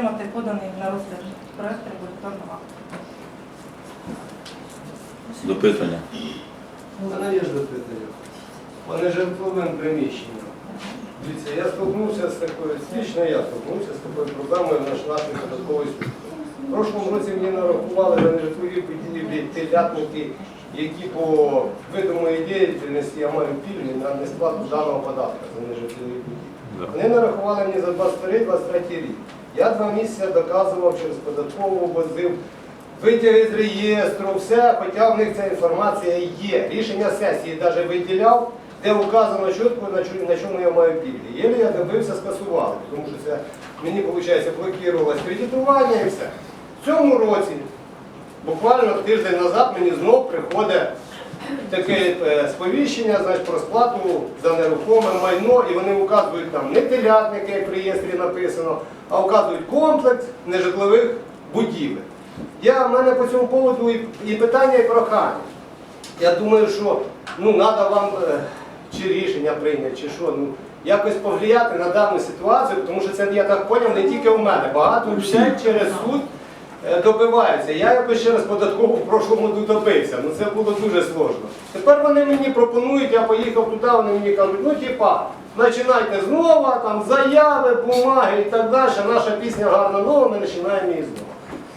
підтримати поданий на розгляд проект регуляторного акту. Допитання. У мене є ж запитання. Вони житловим приміщенням. Дивіться, я столкнувся з такою, лічно я столкнувся з такою проблемою в наш нашій податковій службі. В прошлому році мені нарахували за нежитлові будівлі телятники, які по видимої діяльності я маю пільги на несплату даного податку за нежитлові будівлі. Вони нарахували мені за 22-23 рік. Я два місяці доказував через податкову возив витяги з реєстру, все, хоча в них ця інформація є. Рішення сесії навіть виділяв, де вказано чітко, на чому, я маю пільги. Єлі я добився, скасували, тому що це мені, виходить, блокувалось кредитування і все. В цьому році, буквально тиждень назад, мені знов приходить таке е, сповіщення значить, про сплату за нерухоме майно, і вони вказують там не телятники, як в реєстрі написано, а вказують комплекс нежитлових будівель. Я, в мене по цьому поводу і, і питання, і прохання. Я думаю, що ну, треба вам е, чи рішення прийняти, чи що, ну, якось повлияти на дану ситуацію, тому що це, я так зрозумів, не тільки у мене. Багато людей через суд добиваються. Я якось через податкову в прошлому добився, ну це було дуже сложно. Тепер вони мені пропонують, я поїхав туди, вони мені кажуть, ну типа, починайте знову, там заяви, бумаги і так далі. Наша пісня гарна нова, ми починаємо її знову.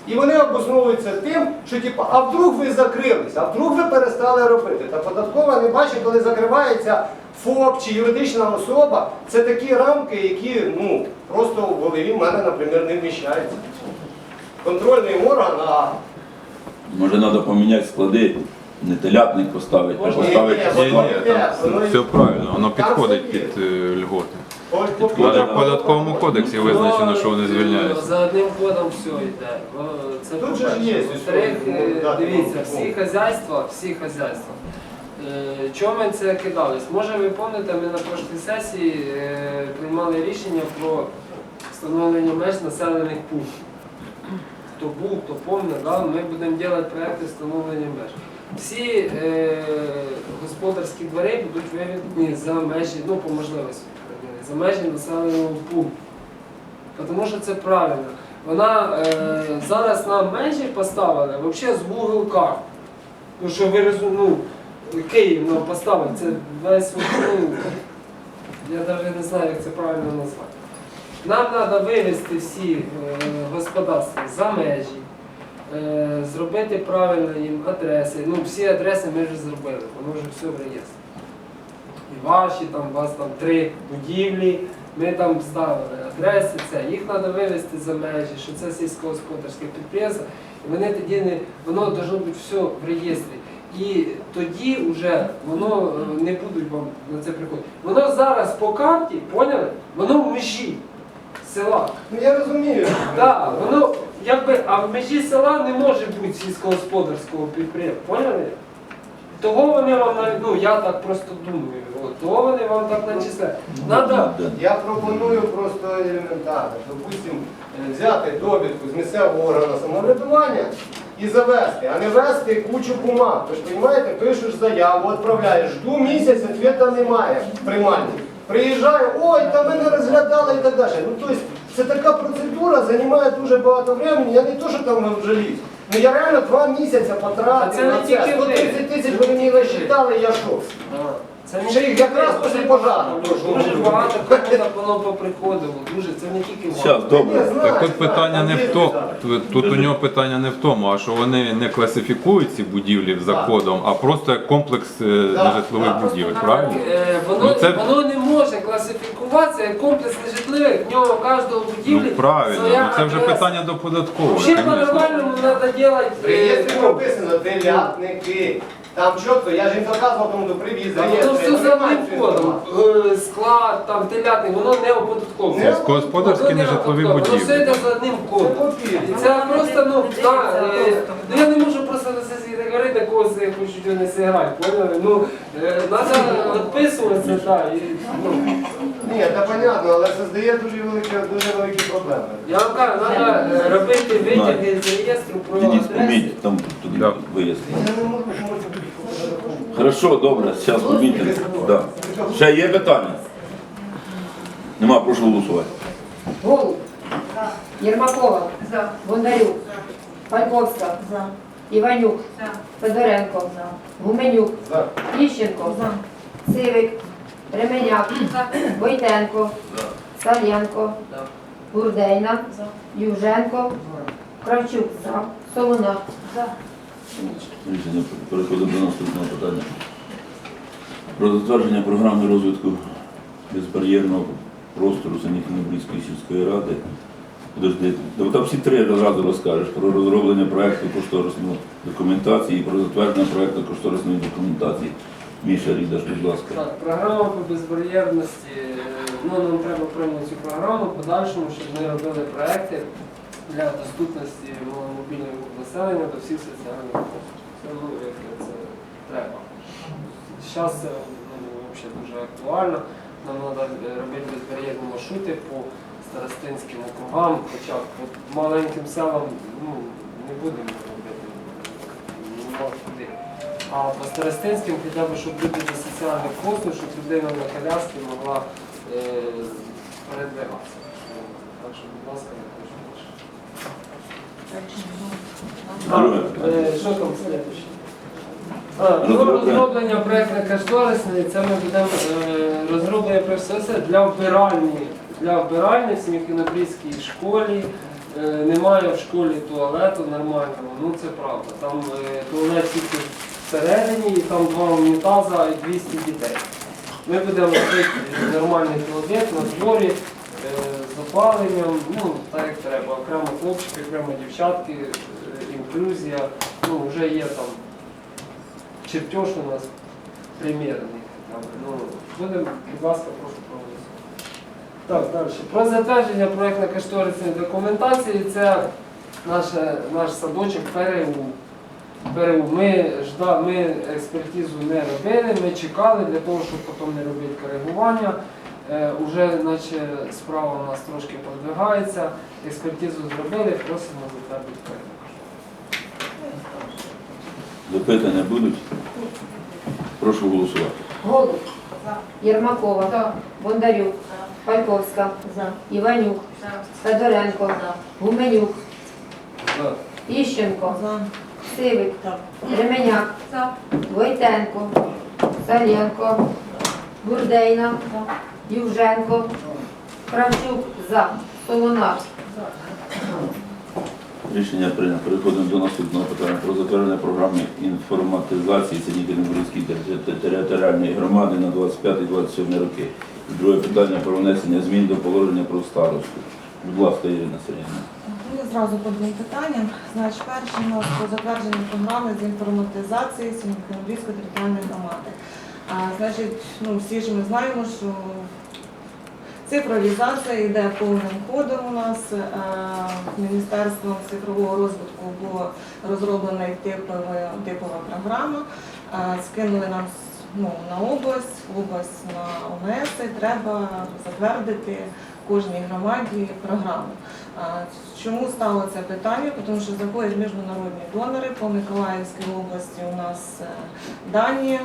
І вони обосновуються тим, що типу, а вдруг ви закрилися, а вдруг ви перестали робити. Та податкова не бачить, коли закривається ФОП чи юридична особа, це такі рамки, які ну, просто в голові в мене, наприклад, не вміщаються. Контрольний орган, а Може треба поміняти склади, не телятник поставити, а поставити ні, ні, склад. ні, Ні, там все правильно, воно підходить під е, льготи. Навіть в податковому кодексі визначено, що вони звільняються. За одним кодом все йде. О, Це Тут же ж по-перше. є, Во-вторых, що, е, дивіться, всі хазяйства, всі хазяйства. Е, Чому ми це кидались? Може ви пам'ятаєте, ми на прошлій сесії е, приймали рішення про встановлення меж населених пунктів. Хто був, хто пам'ятає, да? ми будемо робити проекти встановлення меж. Всі е, господарські двори будуть виведені за межі, ну по можливості, за межі населеного пункту. Тому що це правильно. Вона е, зараз нам межі поставили взагалі з Google карт. Ну що ви ну, Київ нам поставили, це весь ну, я навіть не знаю, як це правильно назвати. Нам треба вивезти всі е, господарства за межі, е, зробити правильно їм адреси. Ну, всі адреси ми вже зробили, воно вже все в реєстрі. І ваші, там, у вас там три будівлі, ми там ставили адреси, це. Їх треба вивезти за межі, що це сільськогосподарське підприємство. І вони тоді не, воно має бути все в реєстрі. І тоді вже воно е, не будуть вам на це приходити. Воно зараз по карті, поняли? Воно в межі села. Ну я розумію. Так, воно якби, а в межі села не може бути сільськогосподарського підприємства. Поняли? Того вони вам навіть, ну я так просто думаю, от, того вони вам так начисляють. Надо, Я пропоную просто елементарно, допустим, е, взяти довідку з місцевого органу самоврядування і завести, а не вести кучу бумаг. Ви ж розумієте, пишеш заяву, відправляєш, жду місяць, відповіді немає в приймальні. Приїжджаю, ой, та мене розглядали і так далі. Ну, тобто, це така процедура, займає дуже багато времени. Я не то, що там жаліюсь. Ну я реально два місяці потратив на це. 130 тисяч ви мені насчитали, я що? Це не Ще тільки їх якраз після дуже пожару. багато, Дуже багато кому так воно поприходило. Дуже, це не тільки вам. Добре. Так тут питання не в тому, тут у нього питання не в тому, а що вони не класифікують ці будівлі за кодом, а просто як комплекс е, нежитлових будівель, правильно? Е, Воно, Ну, це- воно не може класифікуватися як комплекс нежитлових. В нього кожного будівлі Ну правильно, своя ну це вже адреса. питання до податкового. Звісно. по-нормальному треба робити. В реєстрі прописано телятники. Там чітко, я ж їм заказував, тому до привіз. Воно реєстр, все я за одним кодом. Е, Склад, там телятник, воно не оподатковується. Не Сільськогосподарські нежитлові. Воно все будівлі. йде за одним Це кодом. І це просто, ну, да, е, ну я не можу просто на сесії так говорити, такого себе хочуть вони зіграти, поняли? Ну, треба відписуватися, так, і, ну, Ні, та понятно, але це здає дуже великі, дуже великі проблеми. я вам кажу, треба робити витяги з реєстру про Ідіть адреси. поміть, там Да. вияснимо. Я не можу, можу. Хорошо, добре, зараз помітимо. Да. Ще є питання? Нема, прошу голосувати. Гол. Єрмакова, За. Бондарюк, Пальковська, За. Іванюк, За. Федоренко, Гуменюк, За. Іщенко, Сивик, Ременяк, Войтенко, Саленко, Бурдейна, За. Юженко, Кравчук, Солонар. Переходимо до наступного питання. Про затвердження програми розвитку безбар'єрного простору Саніхнобрійської сільської ради. Подожди, та там всі три разу розкажеш про розроблення проекту кошторисної документації і про затвердження проекту кошторисної документації. Міша Рідаш, будь ласка. Так, програма по безбар'єрності. е, Ну, нам треба прийняти цю програму подальшому, щоб ми робили проекти для доступності маломобільного населення до всіх соціальних послуг. Це ну, це треба. Зараз це ну, взагалі дуже актуально. Нам треба робити безбар'єрні маршрути по старостинським округам, хоча от маленьким селам ну, не будемо робити. куди. А по старостинським хоча б, щоб люди до соціальних послуг, щоб людина на коляскі могла е, передвигатися. Так що, будь ласка, не хочу більше. Е, Що там слідуюче? А, про Розроблення. розроблення проєктно-кошторисної, це ми будемо е, розроблення про для вбиральні. Для вбиральні в Сміхінобрійській школі. Е, Немає в школі туалету нормального, ну це правда. Там е, туалет тільки всередині, і там два унітаза і 200 дітей. Ми будемо робити нормальний туалет на дворі опаленням, ну так як треба. Окремо хлопчики, окремо дівчатки, е, інклюзія. Ну, вже є там чертеж у нас примірний. Ну, будемо, будь ласка, прошу проголосувати. Так, далі. Про затвердження проєктно-кошторисної документації це наше, наш садочок ПРУ. ПРУ. Ми, жда, ми експертизу не робили, ми чекали для того, щоб потім не робити коригування. Е, уже наче справа у нас трошки продвигається. Експертизу зробили, просимо затвердити проєкт. Запитання будуть? Прошу голосувати. Голуб, За. Єрмакова, За. Бондарюк, Пальковська, Іванюк, Федоренко, Гуменюк, За. Іщенко, Сивик, Ременяк, За. Войтенко, Салєнко, Бурдейна, Ювженко, Кравчук, за, Солонар. Рішення прийнято. Переходимо до наступного питання про затвердження програми інформатизації Синікінобурської територіальної громади на 25-27 роки. І друге питання про внесення змін до положення про старосту. Будь ласка, Ірина Сергійовна. Ну, Зразу по двом питанням. Значить, перше у нас про затвердження програми з інформатизації Сім'янської територіальної громади. А, значить, ну, всі ж ми знаємо, що цифровізація йде повним ходом у нас. Е, Міністерством цифрового розвитку була розроблена типова, програма. Е, Скинули нам ну, на область, область на ОМС, і треба затвердити кожній громаді програму. Чому стало це питання? Тому що заходять міжнародні донори по Миколаївській області. У нас е, Данія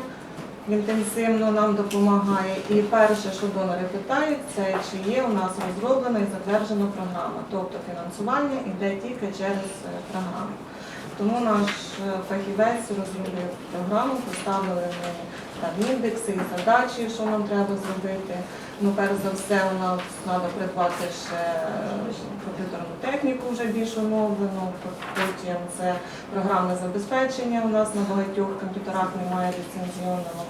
інтенсивно нам допомагає. І перше, що донори питають, це чи є у нас розроблена і затверджена програма. Тобто фінансування йде тільки через е, програму. Тому наш е, фахівець розробив програму, поставили ми там індекси і задачі, що нам треба зробити. Ну, перш за все, у нас треба придбати ще е, комп'ютерну техніку вже більш оновлену. Потім це програмне забезпечення. У нас на багатьох комп'ютерах немає ліцензіонного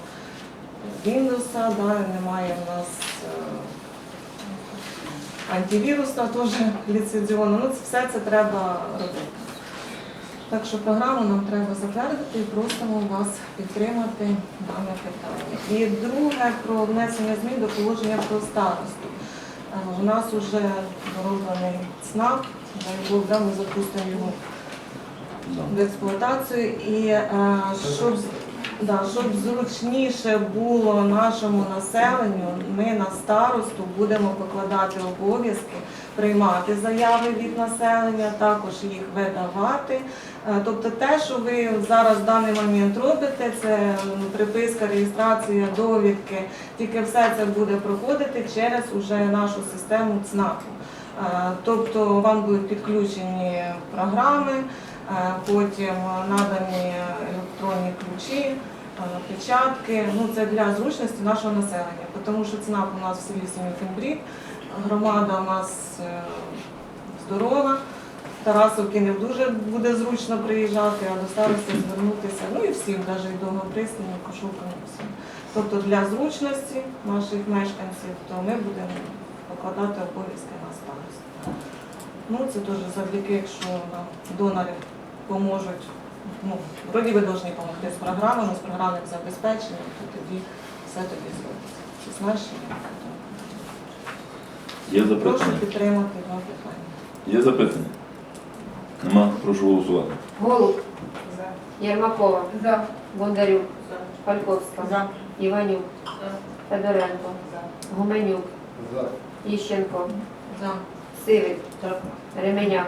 Windows, да, немає у нас е, антивіруса теж ліцензіонного. Ну, це- все це треба робити. Так що програму нам треба затвердити і просимо вас підтримати дане питання. І друге про внесення змін до положення про старосту. Е, У нас вже зроблений ЦНАП, ми запустимо його в експлуатацію. І е, щоб, да, щоб зручніше було нашому населенню, ми на старосту будемо покладати обов'язки приймати заяви від населення, також їх видавати. Е, Тобто те, що ви зараз в даний момент робите, це приписка, реєстрація, довідки, тільки все це буде проходити через уже нашу систему ЦНАПу. Е, Тобто вам будуть підключені програми, потім надані електронні ключі, е, печатки. Ну, це для зручності нашого населення, тому що ЦНАП у нас в селі Сім'їн громада у нас е, здорова. Тарасовки не дуже буде зручно приїжджати, а до старості звернутися. Ну і всім, навіть і довгопристані, кошовкам, всім. Тобто для зручності наших мешканців, то ми будемо покладати обов'язки на старость. Ну, це теж завдяки, якщо нам донори поможуть, ну, вроді ви повинні допомогти з програмами, з програмним забезпеченням, то тоді все тоді зробиться. З нашими. Є Прошу підтримати два питання. Є запитання? Нема. Прошу голосувати. Голуб, За. Єрмакова, За. Бондарюк, Пальковська, За. Іванюк, Федоренко, Гуменюк, За. Іщенко, За. Сивик, Ременяк,